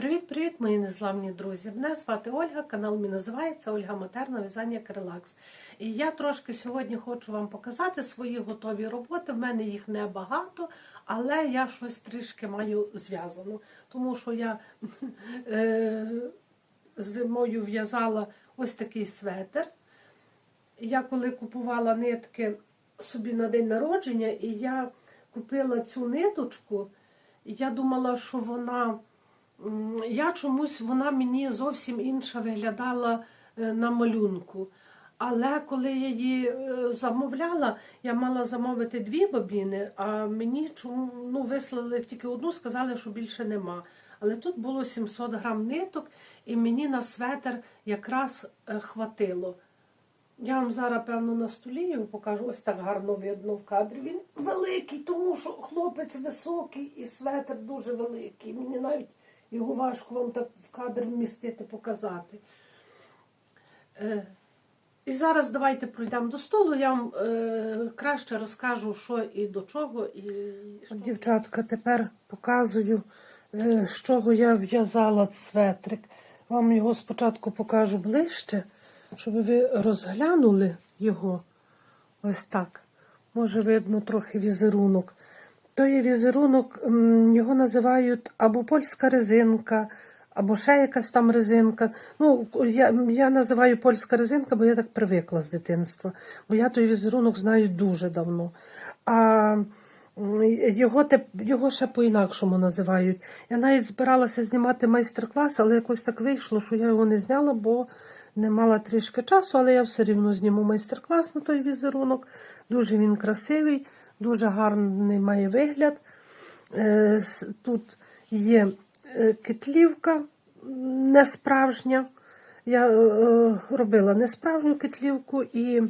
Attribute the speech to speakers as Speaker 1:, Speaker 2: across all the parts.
Speaker 1: Привіт-привіт, мої незламні друзі! Мене звати Ольга, канал мій називається Ольга Матерна В'язання Крелакс. І я трошки сьогодні хочу вам показати свої готові роботи. В мене їх небагато, але я щось трішки маю зв'язано. Тому що я е, зимою в'язала ось такий светр. Я коли купувала нитки собі на день народження, і я купила цю ниточку, я думала, що вона. Я чомусь вона мені зовсім інша виглядала е, на малюнку. Але коли я її е, замовляла, я мала замовити дві бобіни, а мені чому ну, вислали тільки одну, сказали, що більше нема. Але тут було 700 грам ниток, і мені на светр якраз е, хватило. Я вам зараз, певно, на столі його покажу. Ось так гарно видно в кадрі. Він великий, тому що хлопець високий і светр дуже великий. Мені навіть його важко вам так в кадр вмістити, показати. Е, і зараз давайте пройдемо до столу. Я вам е, краще розкажу, що і до чого. І... Дівчатка, тепер показую, е, з чого я в'язала светрик. Вам його спочатку покажу ближче, щоб ви розглянули його. Ось так. Може, видно трохи візерунок. То є візерунок, його називають або польська резинка, або ще якась там резинка. Ну, я, я називаю польська резинка, бо я так привикла з дитинства. Бо я той візерунок знаю дуже давно. А його, його ще по-інакшому називають. Я навіть збиралася знімати майстер-клас, але якось так вийшло, що я його не зняла, бо не мала трішки часу, але я все рівно зніму майстер-клас на той візерунок. Дуже він красивий, дуже гарний має вигляд. Е, Тут є е, китлівка несправжня. Я е, робила несправжню китлівку і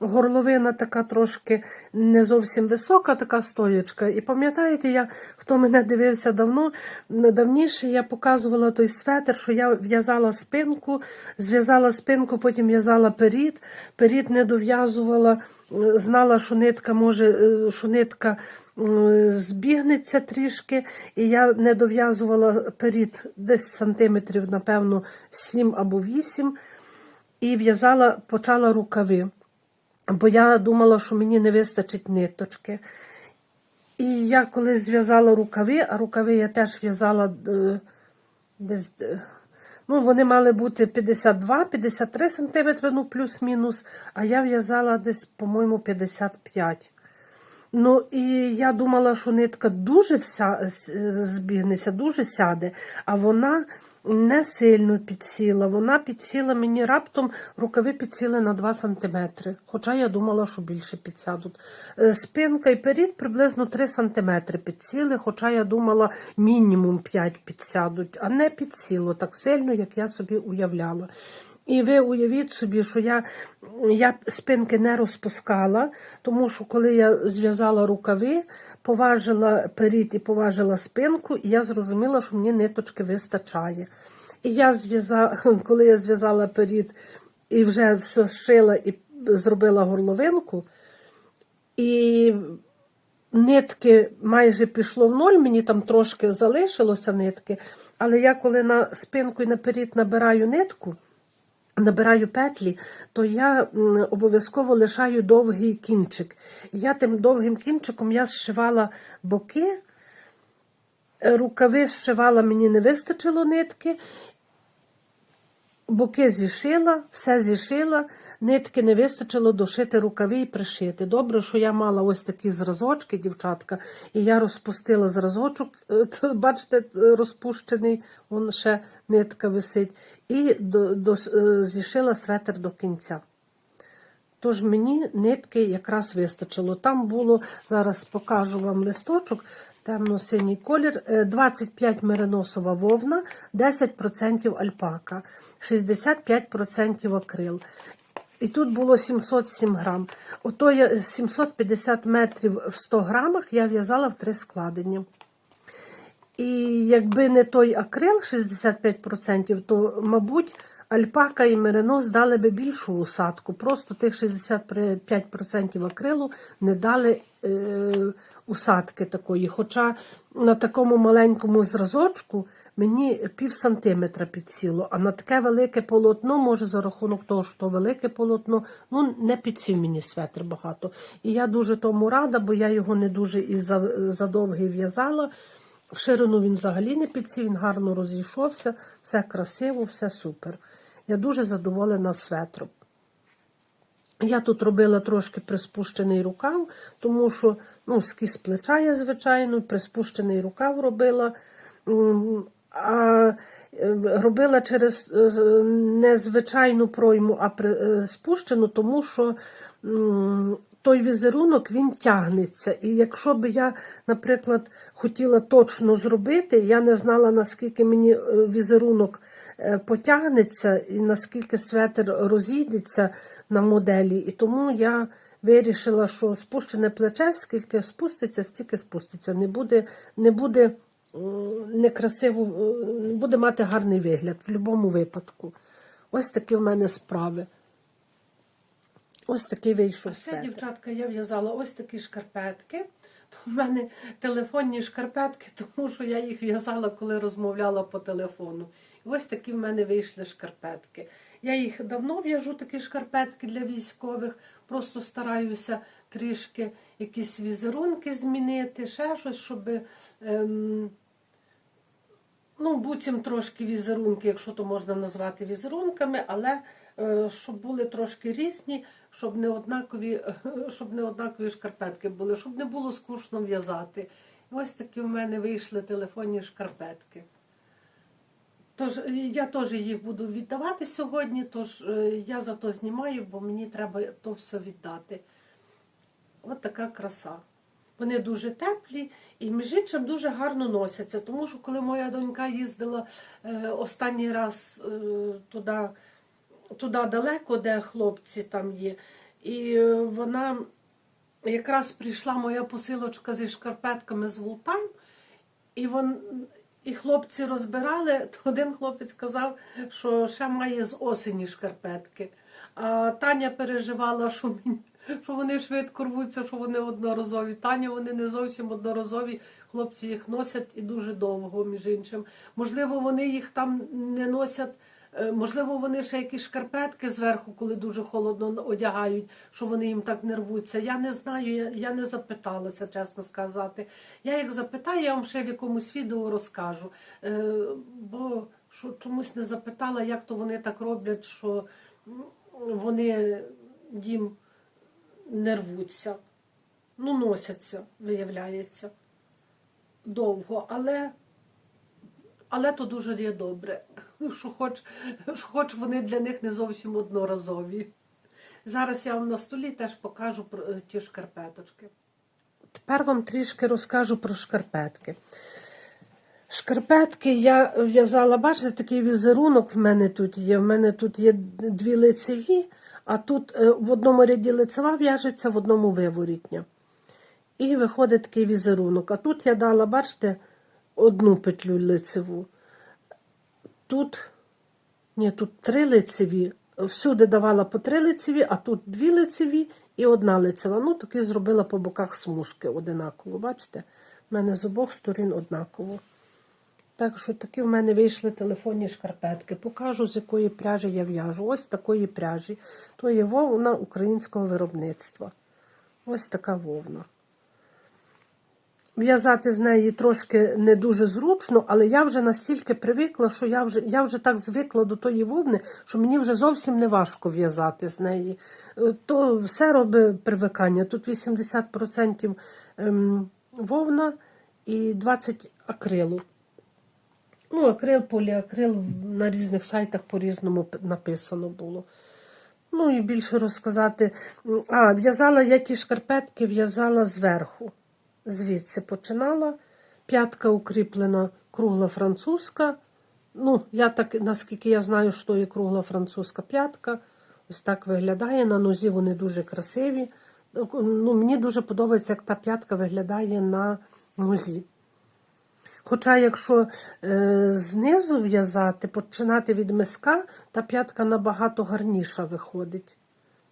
Speaker 1: горловина така трошки не зовсім висока, така стоячка. І пам'ятаєте, я, хто мене дивився давно, давніше я показувала той светр, що я в'язала спинку, зв'язала спинку, потім в'язала перід, перід не дов'язувала, е, знала, що нитка може, е, що нитка збігнеться трішки, і я не дов'язувала перід десь сантиметрів, напевно, 7 або 8, і в'язала, почала рукави. Бо я думала, що мені не вистачить ниточки. І я коли зв'язала рукави, а рукави я теж в'язала е, десь. е, Ну, вони мали бути 52-53 см, ну плюс-мінус, а я в'язала десь, по-моєму, 55 Ну, і я думала, що нитка дуже вся с- збігнеться, дуже сяде, а вона не сильно підсіла. Вона підсіла мені раптом, рукави підсіли на 2 см, хоча я думала, що більше підсядуть. Е, Спинка і перід приблизно 3 см підсіли, хоча я думала, мінімум 5 підсядуть, а не підсіло так сильно, як я собі уявляла. І ви уявіть собі, що я, я спинки не розпускала, тому що коли я зв'язала рукави, поважила перід і поважила спинку, і я зрозуміла, що мені ниточки вистачає. І я зв'язала, коли я зв'язала перід і вже все шила і зробила горловинку, і нитки майже пішло в ноль, мені там трошки залишилося нитки, але я коли на спинку і наперед набираю нитку, набираю петлі, то я обов'язково лишаю довгий кінчик. Я тим довгим кінчиком я зшивала боки, рукави зшивала, мені не вистачило нитки, боки зішила, все зішила, нитки не вистачило дошити рукави і пришити. Добре, що я мала ось такі зразочки, дівчатка, і я розпустила зразочок, е, бачите, е, розпущений, вон ще нитка висить, і до, до, е, зішила светр до кінця. Тож мені нитки якраз вистачило. Там було, зараз покажу вам листочок, темно-синій колір, е, 25 мериносова вовна, 10% альпака, 65% акрил. І тут було 707 грам. Ото я 750 метрів в 100 грамах я в'язала в три складення. І якби не той акрил 65%, то, мабуть, альпака і меринос дали би більшу усадку. Просто тих 65% акрилу не дали е, усадки такої. Хоча на такому маленькому зразочку мені пів сантиметра підсіло, а на таке велике полотно, може, за рахунок того, що то велике полотно, ну не підсів мені светр багато. І я дуже тому рада, бо я його не дуже і задовгий в'язала. В ширину він взагалі не підсів, він гарно розійшовся, все красиво, все супер. Я дуже задоволена светром. Я тут робила трошки приспущений рукав, тому що ну, скіз плеча я, звичайно, приспущений рукав робила. А е, робила через е, незвичайну пройму, а е, спущену, тому що той візерунок він тягнеться. І якщо б я, наприклад, хотіла точно зробити, я не знала, наскільки мені е, візерунок е, потягнеться і наскільки светр розійдеться на моделі. І тому я вирішила, що спущене плече, скільки спуститься, стільки спуститься. Не буде, не буде некрасиво, е, буде мати гарний вигляд в будь-якому випадку. Ось такі в мене справи. Ось такий вийшов.
Speaker 2: А ще, дівчатка, я в'язала ось такі шкарпетки. То в мене телефонні шкарпетки, тому що я їх в'язала, коли розмовляла по телефону. І ось такі в мене вийшли шкарпетки. Я їх давно в'яжу, такі шкарпетки для військових. Просто стараюся трішки якісь візерунки змінити, ще щось, щоб. Ем, Ну, буцім трошки візерунки, якщо то можна назвати візерунками, але щоб були трошки різні, щоб не однакові, щоб не однакові шкарпетки були, щоб не було скучно в'язати. Ось такі в мене вийшли телефонні шкарпетки. Тож е, я теж їх буду віддавати сьогодні, тож е, я за то знімаю, бо мені треба то все віддати. От така краса. Вони дуже теплі і між іншим дуже гарно носяться. Тому що коли моя донька їздила е, останній раз е, туди, туди далеко, де хлопці там є, і е, вона якраз прийшла моя посилочка зі шкарпетками з Вултайм, і вон, і хлопці розбирали, то один хлопець сказав, що ще має з осені шкарпетки. А Таня переживала, що, мені, що вони швидко рвуться, що вони одноразові. Таня вони не зовсім одноразові. Хлопці їх носять і дуже довго, між іншим. Можливо, вони їх там не носять. Е, Можливо, вони ще якісь шкарпетки зверху, коли дуже холодно одягають, що вони їм так не рвуться. Я не знаю, я, я не запиталася, чесно сказати. Я як запитаю, я вам ще в якомусь відео розкажу. Е, бо що, чомусь не запитала, як то вони так роблять, що вони їм не рвуться. Ну, носяться, виявляється, довго, але, але то дуже є добре, що хоч, що хоч вони для них не зовсім одноразові. Зараз я вам на столі теж покажу про е, ті шкарпеточки.
Speaker 1: Тепер вам трішки розкажу про шкарпетки. Шкарпетки я в'язала, бачите, такий візерунок в мене тут є. В мене тут є дві лицеві, а тут е, в одному ряді лицева в'яжеться, в одному виворітня. І виходить такий візерунок. А тут я дала, бачите, одну петлю лицеву. Тут, ні, тут три лицеві. Всюди давала по три лицеві, а тут дві лицеві і одна лицева. Ну, таки зробила по боках смужки одинаково. Бачите? В мене з обох сторін однаково. Так що такі в мене вийшли телефонні шкарпетки. Покажу, з якої пряжі я в'яжу. Ось такої пряжі. То є вовна українського виробництва. Ось така вовна. В'язати з неї трошки не дуже зручно, але я вже настільки привикла, що я вже, я вже так звикла до тої вовни, що мені вже зовсім не важко в'язати з неї. Е, То все робить привикання. Тут 80% ем, вовна і 20% акрилу. Ну, акрил, поліакрил на різних сайтах по-різному написано було. Ну і більше розказати. А, в'язала я ті шкарпетки, в'язала зверху. Звідси починала. П'ятка укріплена кругла французька. Ну, я так, наскільки я знаю, що є кругла французька п'ятка. Ось так виглядає. На нозі вони дуже красиві. Ну, мені дуже подобається, як та п'ятка виглядає на нозі. Хоча, якщо е, знизу в'язати, починати від миска, та п'ятка набагато гарніша виходить.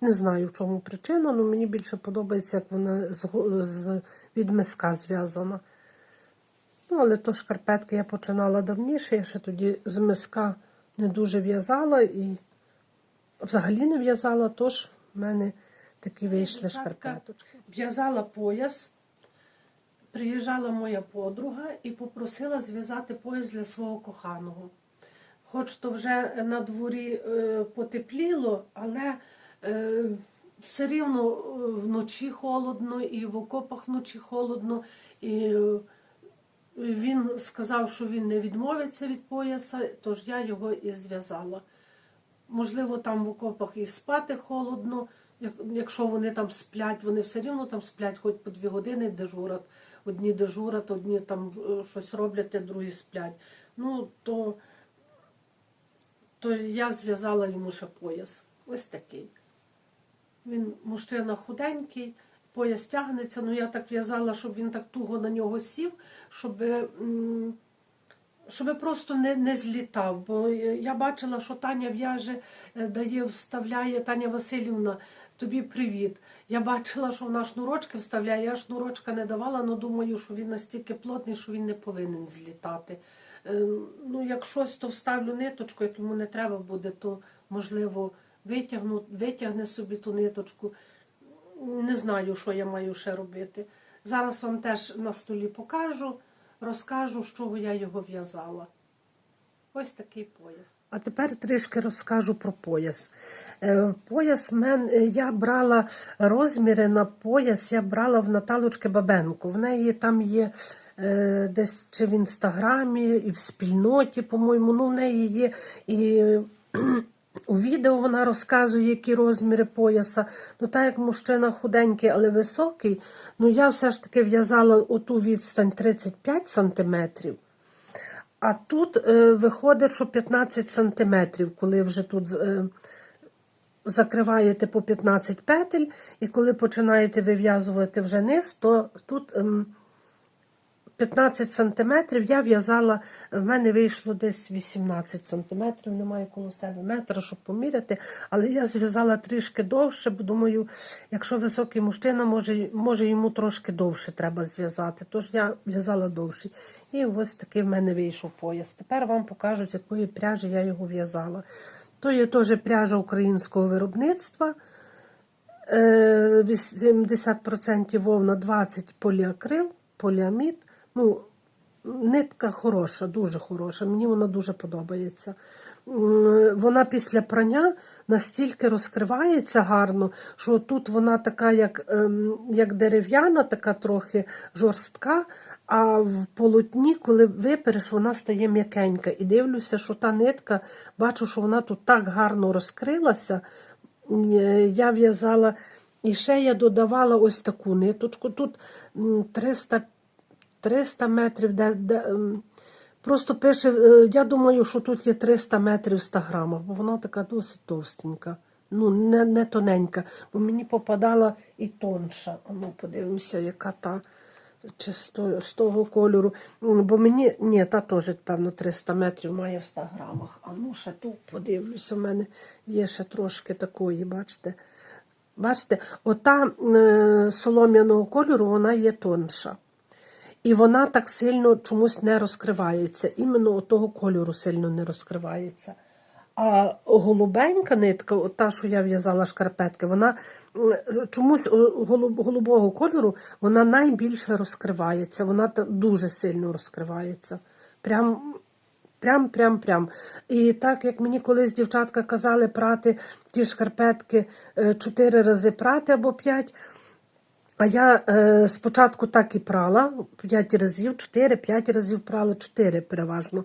Speaker 1: Не знаю, в чому причина, але мені більше подобається, як вона з, з, від миска зв'язана. Ну, але то шкарпетки я починала давніше, я ще тоді з миска не дуже в'язала і взагалі не в'язала, тож в мене такі вийшли шкарпеточки.
Speaker 3: В'язала пояс. Приїжджала моя подруга і попросила зв'язати пояс для свого коханого. Хоч то вже на дворі е, потепліло, але е, все рівно е, вночі холодно, і в окопах вночі холодно. І він сказав, що він не відмовиться від пояса, тож я його і зв'язала. Можливо, там в окопах і спати холодно. Якщо вони там сплять, вони все рівно там сплять, хоч по дві години дежурять. Одні дежурять, одні там е, щось роблять, а другі сплять. Ну, то, то я зв'язала йому ще пояс. Ось такий. Він мужчина худенький, пояс тягнеться. Ну я так в'язала, щоб він так туго на нього сів, щоб, щоб просто не, не злітав. Бо я бачила, що Таня в'яже, е, дає, вставляє Таня Васильівна. Тобі привіт. Я бачила, що вона шнурочки вставляє. Я шнурочка не давала, але думаю, що він настільки плотний, що він не повинен злітати. Е, Ну, як щось, то вставлю ниточку, як йому не треба буде, то можливо витягну, витягне собі ту ниточку. Не знаю, що я маю ще робити. Зараз вам теж на столі покажу, розкажу, з чого я його в'язала. Ось такий пояс.
Speaker 1: А тепер трішки розкажу про пояс. Е, Пояс в мене я брала розміри на пояс, я брала в Наталочки Бабенко. В неї там є е, десь чи в інстаграмі, і в спільноті, по-моєму. Ну, в неї є і у відео вона розказує, які розміри пояса. Ну, так як мужчина худенький, але високий, ну я все ж таки в'язала оту відстань 35 сантиметрів. А тут е, виходить, що 15 сантиметрів, коли вже тут е, закриваєте по 15 петель, і коли починаєте вив'язувати вже низ, то тут ем, 15 сантиметрів я в'язала, в мене вийшло десь 18 сантиметрів, немає коло себе метра, щоб поміряти, але я зв'язала трішки довше, бо думаю, якщо високий мужчина, може, може йому трошки довше треба зв'язати. Тож я в'язала довше. І ось такий в мене вийшов пояс. Тепер вам покажу, з якої пряжі я його в'язала. То є теж пряжа українського виробництва. Е, 80% вовна, 20% поліакрил, поліамід. Ну, нитка хороша, дуже хороша. Мені вона дуже подобається. Вона після прання настільки розкривається гарно, що тут вона така, як, ем, як дерев'яна, така трохи жорстка, а в полотні, коли випереш, вона стає м'якенька. І дивлюся, що та нитка, бачу, що вона тут так гарно розкрилася. Е, Я в'язала, і ще я додавала ось таку ниточку. Тут м, 300 300 метрів, де, де, ем, просто пише, е, я думаю, що тут є 300 метрів в 100 грамах, бо вона така досить товстенька. Ну, не, не тоненька, бо мені попадала і тонша. Ну, подивимося, яка та чи з того кольору. Бо мені, ні, та теж, певно, 300 метрів має в 100 грамах. А ну, ще тут подивлюся, у мене є ще трошки такої, бачите. Бачите, ота е, солом'яного кольору, вона є тонша. І вона так сильно чомусь не розкривається. Іменно того кольору сильно не розкривається. А голубенька нитка, та, що я в'язала шкарпетки, вона чомусь голубого кольору вона найбільше розкривається. Вона дуже сильно розкривається. Прям, прям, прям, прям. І так як мені колись дівчатка казали прати ті шкарпетки е, чотири рази прати або п'ять. А я е, спочатку так і прала 5 разів, 4-5 разів прала, 4 переважно.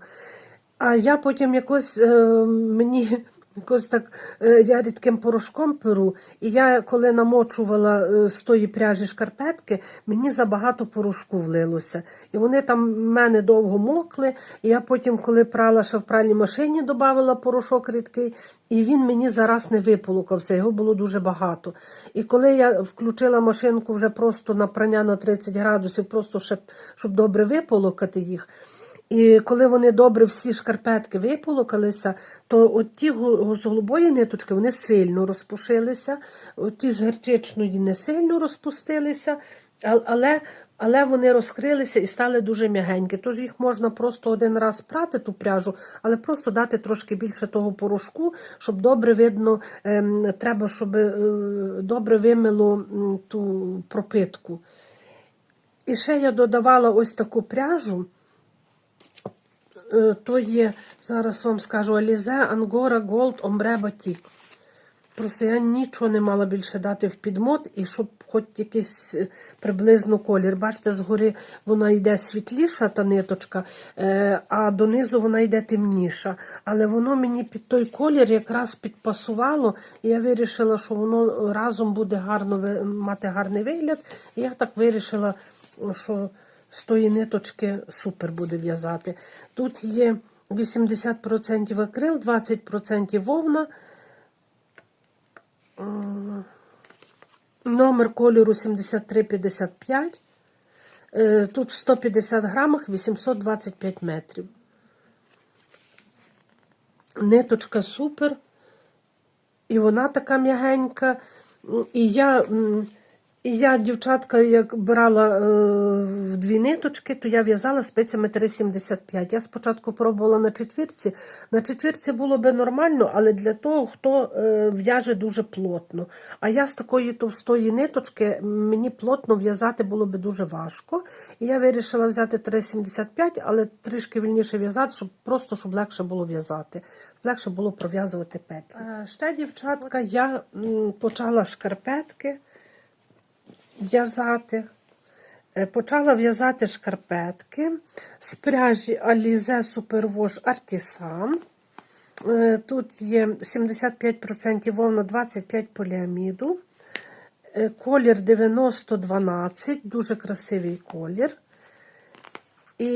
Speaker 1: А я потім якось е, мені якось так е, я рідким порошком перу, і я коли намочувала е, з тої пряжі шкарпетки, мені забагато порошку влилося. І вони там в мене довго мокли. І я потім, коли прала ще в пральній машині, додавала порошок рідкий, і він мені зараз не виполукався, його було дуже багато. І коли я включила машинку вже просто на прання на 30 градусів, просто щоб, щоб добре виполукати їх. І коли вони добре всі шкарпетки виполокалися, то от ті з голубої ниточки вони сильно розпушилися, от ті з герчичної не сильно розпустилися, але Але вони розкрилися і стали дуже м'ягенькі. Тож їх можна просто один раз прати, ту пряжу, але просто дати трошки більше того порошку, щоб добре видно, ем, треба, щоб е, добре вимило ту пропитку. І ще я додавала ось таку пряжу. Е, То є, зараз вам скажу, Alize Angora Gold Ombre Batik. Просто я нічого не мала більше дати в підмот, і щоб хоч якийсь е, приблизно колір. Бачите, згори вона йде світліша, та ниточка, е, а донизу вона йде темніша. Але воно мені під той колір якраз підпасувало, і я вирішила, що воно разом буде гарно мати гарний вигляд. І я так вирішила, що з тої ниточки супер буде в'язати. Тут є 80% акрил, 20% вовна. Номер кольору 7355. Е, Тут в 150 грамах 825 метрів. Ниточка супер. І вона така м'ягенька. І я, і я, дівчатка, як брала е, в дві ниточки, то я в'язала спицями 3,75. Я спочатку пробувала на четвірці. На четвірці було би нормально, але для того, хто е, в'яже дуже плотно. А я з такої товстої ниточки мені плотно в'язати було би дуже важко. І я вирішила взяти 3,75, але трішки вільніше в'язати, щоб просто щоб легше було в'язати. Легше було пров'язувати петлі. Е, Ще, дівчатка, я почала шкарпетки в'язати. Е, Почала в'язати шкарпетки з пряжі Alize Superwash Artisan. Е, Тут є 75% вовна, 25% поліаміду. Е, Колір 9012, дуже красивий колір. І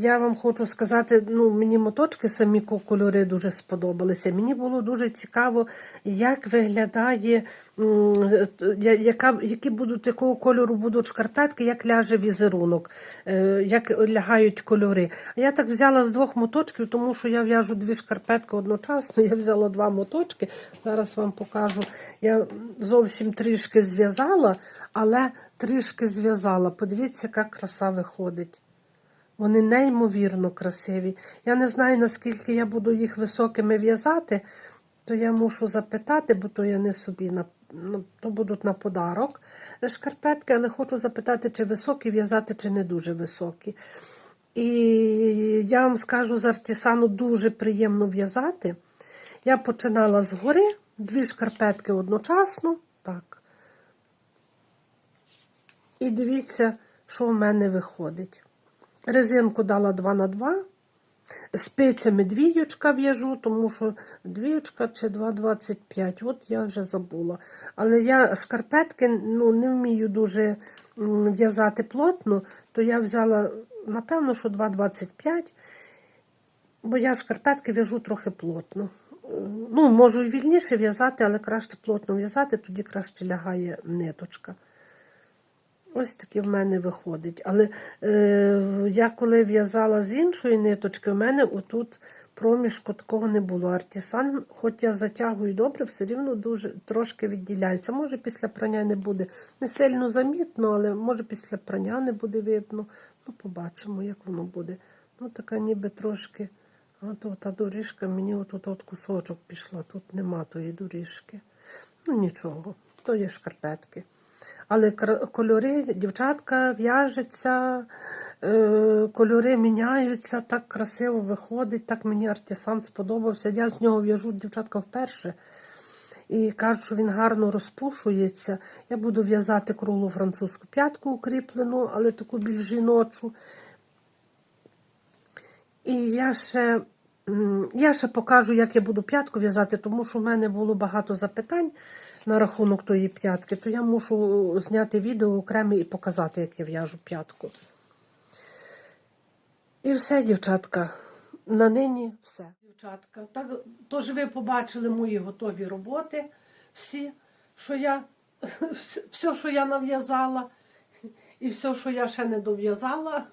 Speaker 1: я вам хочу сказати, ну, мені моточки самі кольори дуже сподобалися. Мені було дуже цікаво, як виглядає, яка, які будуть, якого кольору будуть шкарпетки, як ляже візерунок, е, як лягають кольори. Я так взяла з двох моточків, тому що я в'яжу дві шкарпетки одночасно. Я взяла два моточки. Зараз вам покажу. Я зовсім трішки зв'язала, але трішки зв'язала. Подивіться, яка краса виходить. Вони неймовірно красиві. Я не знаю, наскільки я буду їх високими в'язати, то я мушу запитати, бо то я не собі на ну, то будуть на подарок шкарпетки, але хочу запитати, чи високі в'язати, чи не дуже високі. І я вам скажу, з артисану дуже приємно в'язати. Я починала згори, дві шкарпетки одночасно. Так. І дивіться, що в мене виходить. Резинку дала 2 на 2. Спицями двіючка в'яжу, тому що двіючка чи 2,25. От я вже забула. Але я шкарпетки ну, не вмію дуже в'язати плотно, то я взяла, напевно, що 2,25, бо я шкарпетки в'яжу трохи плотно. Ну, можу і вільніше в'язати, але краще плотно в'язати, тоді краще лягає ниточка. Ось таке в мене виходить. Але е, я коли в'язала з іншої ниточки, в мене отут проміжку такого не було. Артисан, хоч я затягую добре, все рівно дуже трошки відділяється. Може, після прання не буде не сильно замітно, але може після прання не буде видно. Ну, побачимо, як воно буде. Ну, така ніби трошки. От та доріжка, мені отут от кусочок пішла, тут нема тої доріжки. Ну нічого, то є шкарпетки. Але кольори, дівчатка в'яжеться, е, кольори міняються, так красиво виходить, так мені артисан сподобався. Я з нього в'яжу дівчатка вперше. І кажуть, що він гарно розпушується. Я буду в'язати круглу французьку п'ятку укріплену, але таку більш жіночу. І я ще, я ще покажу, як я буду п'ятку в'язати, тому що в мене було багато запитань на рахунок тої п'ятки, то я мушу зняти відео окреме і показати, як я в'яжу п'ятку. І все, дівчатка. На нині все. Дівчатка, так, тож ви побачили мої готові роботи, всі, що я, все, що я нав'язала, і все, що я ще не дов'язала,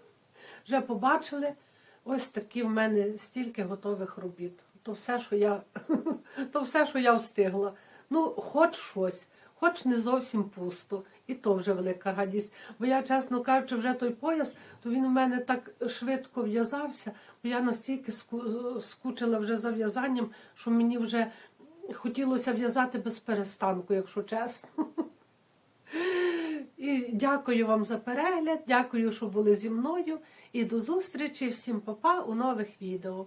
Speaker 1: вже побачили. Ось такі в мене стільки готових робіт. То все, що я, то все, що я встигла. Ну, хоч щось, хоч не зовсім пусто. І то вже велика радість. Бо я, чесно кажучи, вже той пояс, то він у мене так швидко в'язався, бо я настільки скучила вже за в'язанням, що мені вже хотілося в'язати без перестанку, якщо чесно. І дякую вам за перегляд, дякую, що були зі мною. І до зустрічі всім папа у нових відео.